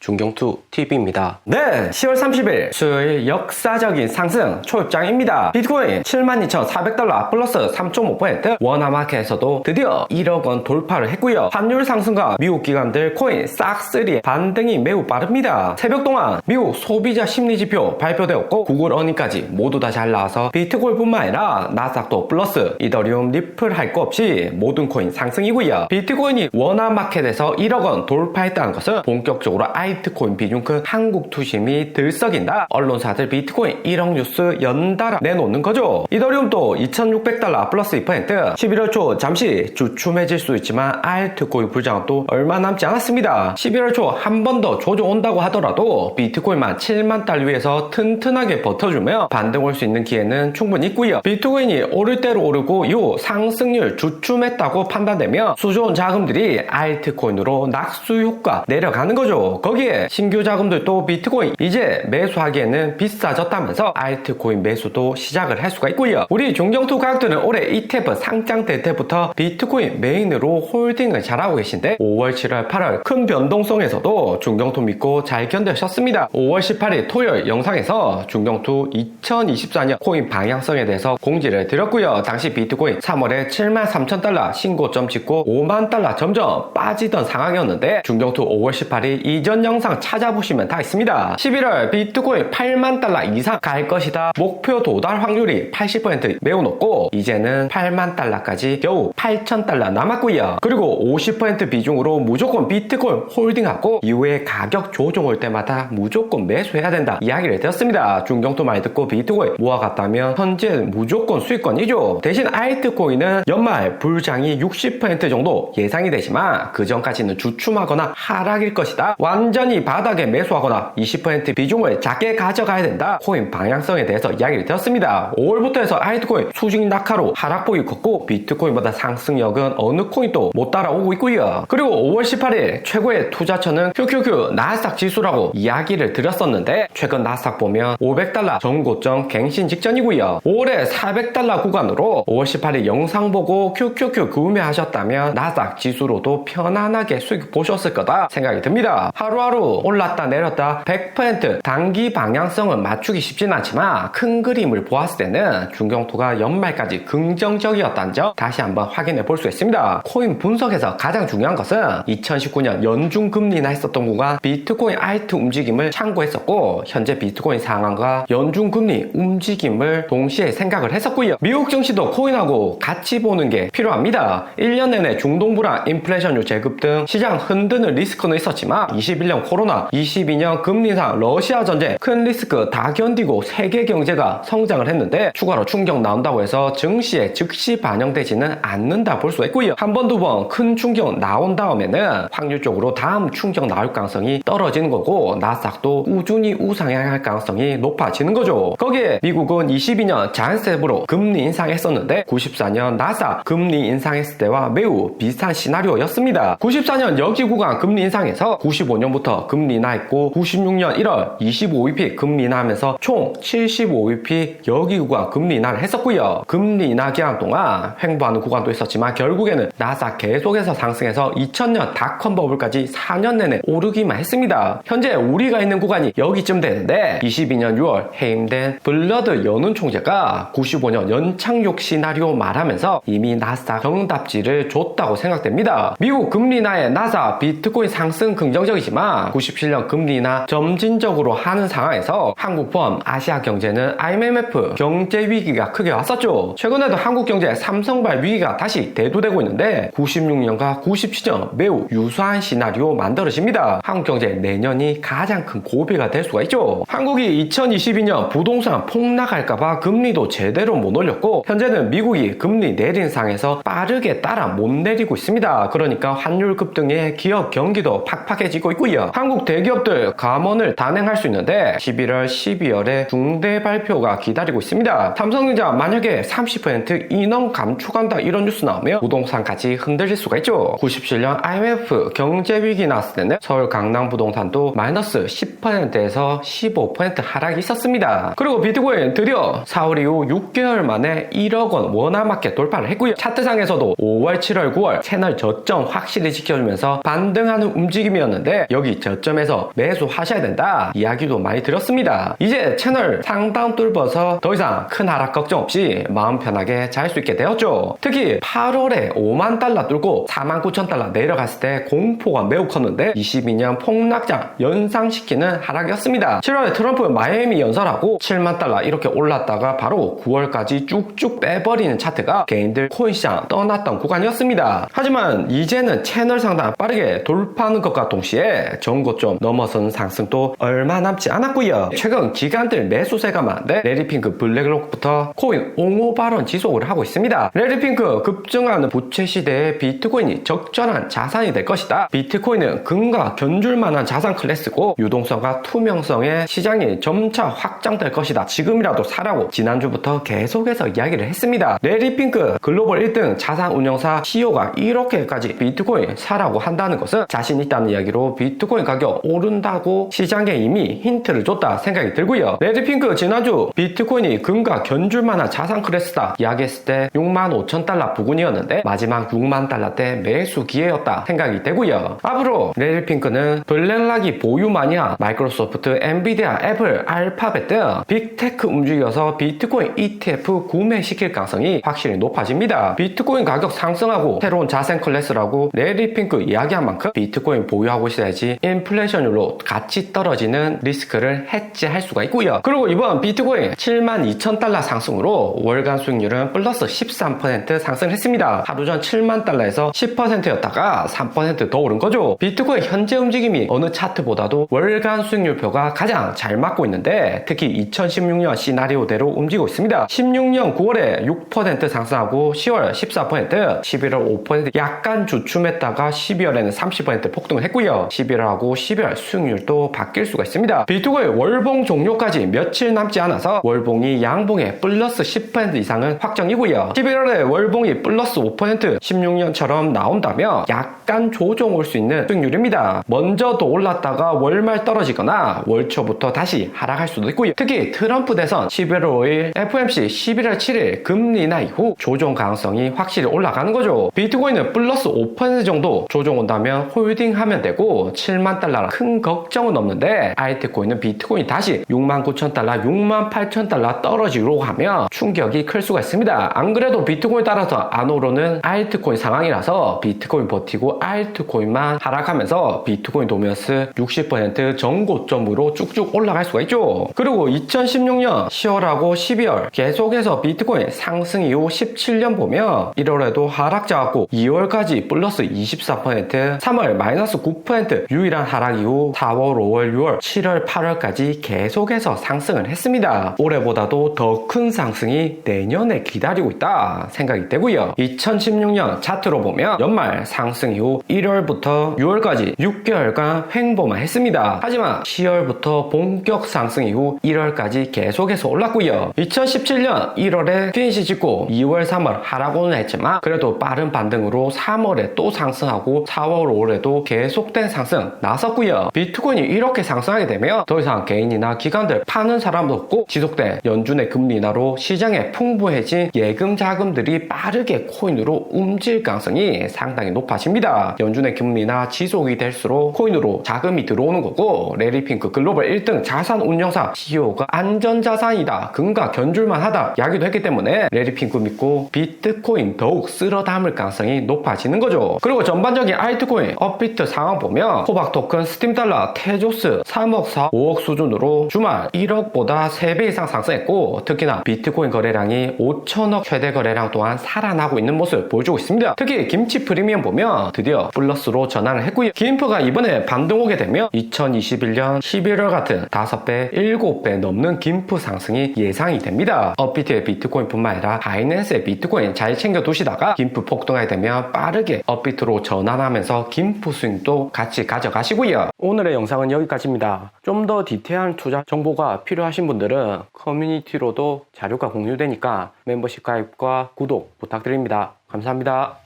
중경투 TV입니다. 네, 10월 30일 수요일 역사적인 상승 초입장입니다. 비트코인 72,400달러 플러스 3.5% 원화마켓에서도 드디어 1억 원 돌파를 했고요. 환율 상승과 미국 기관들 코인 싹쓸이의 반등이 매우 빠릅니다. 새벽 동안 미국 소비자 심리지표 발표되었고 구글 어닝까지 모두 다 잘 나와서 비트코인뿐만 아니라 나스닥도 플러스 이더리움 리플 할 거 없이 모든 코인 상승이고요. 비트코인이 원화마켓에서 1억 원 돌파했다는 것은 본격적으로 아이트코인 비중 큰 한국 투심이 들썩인다. 언론사들 비트코인 1억 뉴스 연달아 내놓는 거죠. 이더리움도 2,600달러 플러스 2% 11월 초 잠시 주춤해질 수 있지만 알트코인 불장은 또 얼마 남지 않았습니다. 11월 초 한 번 더 조정 온다고 하더라도 비트코인만 7만 달러 위에서 튼튼하게 버텨주며 반등 올 수 있는 기회는 충분히 있고요. 비트코인이 오를 대로 오르고 요 상승률 주춤했다고 판단되며 수조원 자금들이 알트코인으로 낙수 효과 내려가는 거죠. 에 신규 자금들도 비트코인 이제 매수하기에는 비싸졌다면서 알트코인 매수도 시작을 할 수가 있고요. 우리 종경투 가격들은 올해 ETF 상장될 때부터 비트코인 메인으로 홀딩을 잘하고 계신데 5월, 7월, 8월 큰 변동성에서도 중경투 믿고 잘 견뎌셨습니다. 5월 18일 토요일 영상에서 중경투 2024년 코인 방향성에 대해서 공지를 드렸고요. 당시 비트코인 3월에 7만 3천 달러 신고점 찍고 5만 달러 점점 빠지던 상황이었는데 중경투 5월 18일 이전 영상 찾아보시면 다 있습니다. 11월 비트코인 8만 달러 이상 갈 것이다. 목표 도달 확률이 80% 매우 높고 이제는 8만 달러까지 겨우 8천 달러 남았고요. 그리고 50% 비중으로 무조건 비트코인 홀딩하고 이후에 가격 조정 올 때마다 무조건 매수해야 된다 이야기를 드렸습니다. 중경투 많이 듣고 비트코인 모아갔다면 현재 무조건 수익권이죠. 대신 알트코인은 연말 불장이 60% 정도 예상이 되지만 그 전까지는 주춤하거나 하락일 것이다. 완전 히 바닥에 매수하거나 20% 비중을 작게 가져가야 된다. 코인 방향성에 대해서 이야기를 드렸습니다. 5월부터 해서 알트코인 수직 낙하로 하락폭이 컸고 비트코인보다 상승력은 어느 코인도 못 따라오고 있고요. 그리고 5월 18일 최고의 투자처는 QQQ 나스닥 지수라고 이야기를 드렸었는데 최근 나스닥 보면 500달러 전고점 갱신 직전이고요. 5월에 400달러 구간으로 5월 18일 영상 보고 QQQ 구매하셨다면 나스닥 지수로도 편안하게 수익 보셨을 거다 생각이 듭니다. 하루 하루 올랐다 내렸다 100% 단기 방향성은 맞추기 쉽진 않지만 큰 그림을 보았을 때는 중경투가 연말까지 긍정적이었다는 점 다시 한번 확인해 볼 수 있습니다. 코인 분석에서 가장 중요한 것은 2019년 연중 금리나 했었던 구간 비트코인 알트 움직임을 참고했었고 현재 비트코인 상황과 연중 금리 움직임을 동시에 생각을 했었고요. 미국 증시도 코인하고 같이 보는 게 필요합니다. 1년 내내 중동 불안, 인플레이션율 제급 등 시장 흔드는 리스크는 있었지만 21년 코로나, 22년 금리 인상, 러시아 전쟁 큰 리스크 다 견디고 세계 경제가 성장을 했는데 추가로 충격 나온다고 해서 증시에 즉시 반영되지는 않는다 볼 수 있고요. 한 번 두 번 큰 충격 나온 다음에는 확률적으로 다음 충격 나올 가능성이 떨어지는 거고 나스닥도 꾸준히 우상향할 가능성이 높아지는 거죠. 거기에 미국은 22년 자연스텝으로 금리 인상했었는데 94년 나사 금리 인상했을 때와 매우 비슷한 시나리오였습니다. 94년 여기 구간 금리 인상에서 95년부터 금리 인하했고 96년 1월 25bp 금리 인하하면서 총 75bp 여기 구간 금리 인하를 했었고요. 금리 인하 기간 동안 횡보하는 구간도 있었지만 결국에는 나사 계속해서 상승해서 2000년 닷컴 버블까지 4년 내내 오르기만 했습니다. 현재 우리가 있는 구간이 여기쯤 되는데 22년 6월 해임된 블러드 연운 총재가 95년 연착륙 시나리오 말하면서 이미 나스닥 정답지를 줬다고 생각됩니다. 미국 금리 인하에 나사 비트코인 상승 긍정적이지만 97년 금리 인하 점진적으로 하는 상황에서 한국 포함 아시아 경제는 IMF 경제 위기가 크게 왔었죠. 최근에도 한국 경제 삼성발 위기가 다시 대두되고 있는데 96년과 97년 매우 유사한 시나리오 만들어집니다. 한국 경제 내년이 가장 큰 고비가 될 수가 있죠. 한국이 2022년 부동산 폭락할까봐 금리도 제대로 못 올렸고 현재는 미국이 금리 내린 상에서 빠르게 따라 못 내리고 있습니다. 그러니까 환율 급등에 기업 경기도 팍팍해지고 있고요. 있고요. 한국 대기업들 감원을 단행할 수 있는데 11월, 12월에 중대 발표가 기다리고 있습니다. 삼성전자 만약에 30% 인원 감축한다 이런 뉴스 나오면 부동산까지 흔들릴 수가 있죠. 97년 IMF 경제 위기 났을 때는 서울 강남 부동산도 마이너스 10%에서 15% 하락이 있었습니다. 그리고 비트코인 드디어 4월 이후 6개월 만에 1억 원 원화마켓 돌파를 했고요. 차트상에서도 5월, 7월, 9월 채널 저점 확실히 지켜주면서 반등하는 움직임이었는데 여기 저점에서 매수하셔야 된다 이야기도 많이 들었습니다. 이제 채널 상단 뚫어서 더 이상 큰 하락 걱정 없이 마음 편하게 잘 수 있게 되었죠. 특히 8월에 5만 달러 뚫고 4만 9천 달러 내려갔을 때 공포가 매우 컸는데 22년 폭락장 연상시키는 하락이었습니다. 7월에 트럼프 마이애미 연설하고 7만 달러 이렇게 올랐다가 바로 9월까지 쭉쭉 빼버리는 차트가 개인들 코인 시장 떠났던 구간이었습니다. 하지만 이제는 채널 상단 빠르게 돌파하는 것과 동시에 전고점 넘어서는 상승도 얼마 남지 않았고요. 최근 기관들 매수세가 많은데 레리핑크 블랙록부터 코인 옹호 발언 지속을 하고 있습니다. 레리핑크 급증하는 부채 시대에 비트코인이 적절한 자산이 될 것이다. 비트코인은 금과 견줄 만한 자산 클래스고 유동성과 투명성의 시장이 점차 확장될 것이다. 지금이라도 사라고 지난주부터 계속해서 이야기를 했습니다. 레리핑크 글로벌 1등 자산 운영사 CEO가 이렇게까지 비트코인 사라고 한다는 것은 자신 있다는 이야기로 비트코인 가격 오른다고 시장에 이미 힌트를 줬다 생각이 들고요. 레드핑크 지난주 비트코인이 금과 견줄 만한 자산 클래스다 이야기했을 때 6만 5천 달러 부근이었는데 마지막 6만 달러 때 매수 기회였다 생각이 되고요. 앞으로 레드핑크는 블랙락이 보유마냐 마이크로소프트, 엔비디아, 애플, 알파벳 등 빅테크 움직여서 비트코인 ETF 구매시킬 가능성이 확실히 높아집니다. 비트코인 가격 상승하고 새로운 자산 클래스라고 레리핑크 이야기한 만큼 비트코인 보유하고 있어야지 인플레이션율로 같이 떨어지는 리스크를 해지할 수가 있고요. 그리고 이번 비트코인 7만 2천 달러 상승으로 월간 수익률은 플러스 13% 상승했습니다. 하루 전 7만 달러에서 10%였다가 3%더 오른 거죠. 비트코인 현재 움직임이 어느 차트보다도 월간 수익률표가 가장 잘 맞고 있는데 특히 2016년 시나리오대로 움직이고 있습니다. 16년 9월에 6% 상승하고 10월 14%, 11월 5% 약간 주춤했다가 12월에는 30% 폭등을 했고요. 11월 하고 12월 수익률도 바뀔 수가 있습니다. 비트코인 월봉 종료까지 며칠 남지 않아서 월봉이 양봉에 플러스 10% 이상은 확정이고요. 11월에 월봉이 플러스 5% 16년처럼 나온다면 약간 조정 올 수 있는 수익률입니다. 먼저 더 올랐다가 월말 떨어지거나 월초부터 다시 하락할 수도 있고요. 특히 트럼프 대선 11월 5일 FMC 11월 7일 금리 인하 이후 조정 가능성이 확실히 올라가는 거죠. 비트코인은 플러스 5% 정도 조정 온다면 홀딩 하면 되고 7만 달러라 큰 걱정은 없는데 알트코인은 비트코인 다시 6만 9천 달러, 6만 8천 달러 떨어지려고 하면 충격이 클 수가 있습니다. 안 그래도 비트코인 따라서 안 오르는 알트코인 상황이라서 비트코인 버티고 알트코인만 하락하면서 비트코인 도면스 60% 전고점으로 쭉쭉 올라갈 수가 있죠. 그리고 2016년 10월하고 12월 계속해서 비트코인 상승 이후 17년 보면 1월에도 하락 잡았고 2월까지 플러스 24% 3월 마이너스 9% 유일한 하락 이후 4월, 5월, 6월, 7월, 8월까지 계속해서 상승을 했습니다. 올해보다도 더 큰 상승이 내년에 기다리고 있다 생각이 되고요. 2016년 차트로 보면 연말 상승 이후 1월부터 6월까지 6개월간 횡보만 했습니다. 하지만 10월부터 본격 상승 이후 1월까지 계속해서 올랐고요. 2017년 1월에 피니시 찍고 2월, 3월 하락오는 했지만 그래도 빠른 반등으로 3월에 또 상승하고 4월, 5월에도 계속된 상승 나섰고요. 비트코인이 이렇게 상승하게 되면 더 이상 개인이나 기관들 파는 사람도 없고 지속된 연준의 금리 인하로 시장에 풍부해진 예금 자금들이 빠르게 코인으로 움직일 가능성이 상당히 높아집니다. 연준의 금리 인하 지속이 될수록 코인으로 자금이 들어오는 거고 레리핑크 글로벌 1등 자산 운영사 CEO가 안전자산이다. 금과 견줄만 하다. 이야기도 했기 때문에 레리핑크 믿고 비트코인 더욱 쓸어 담을 가능성이 높아지는 거죠. 그리고 전반적인 알트코인 업비트 상황 보면 호박 토큰, 스팀 달러, 테조스 3억 4, 5억 수준으로 주말 1억보다 3배 이상 상승했고 특히나 비트코인 거래량이 5천억 최대 거래량 또한 살아나고 있는 모습 보여주고 있습니다. 특히 김치 프리미엄 보면 드디어 플러스로 전환을 했고요. 김프가 이번에 반등 오게 되면 2021년 11월 같은 5배, 7배 넘는 김프 상승이 예상이 됩니다. 업비트의 비트코인뿐만 아니라 바이낸스의 비트코인 잘 챙겨 두시다가 김프 폭등하게 되면 빠르게 업비트로 전환하면서 김프 수익도 같이 가져 가져가시고요. 오늘의 영상은 여기까지입니다. 좀 더 디테일한 투자 정보가 필요하신 분들은 커뮤니티로도 자료가 공유되니까 멤버십 가입과 구독 부탁드립니다. 감사합니다.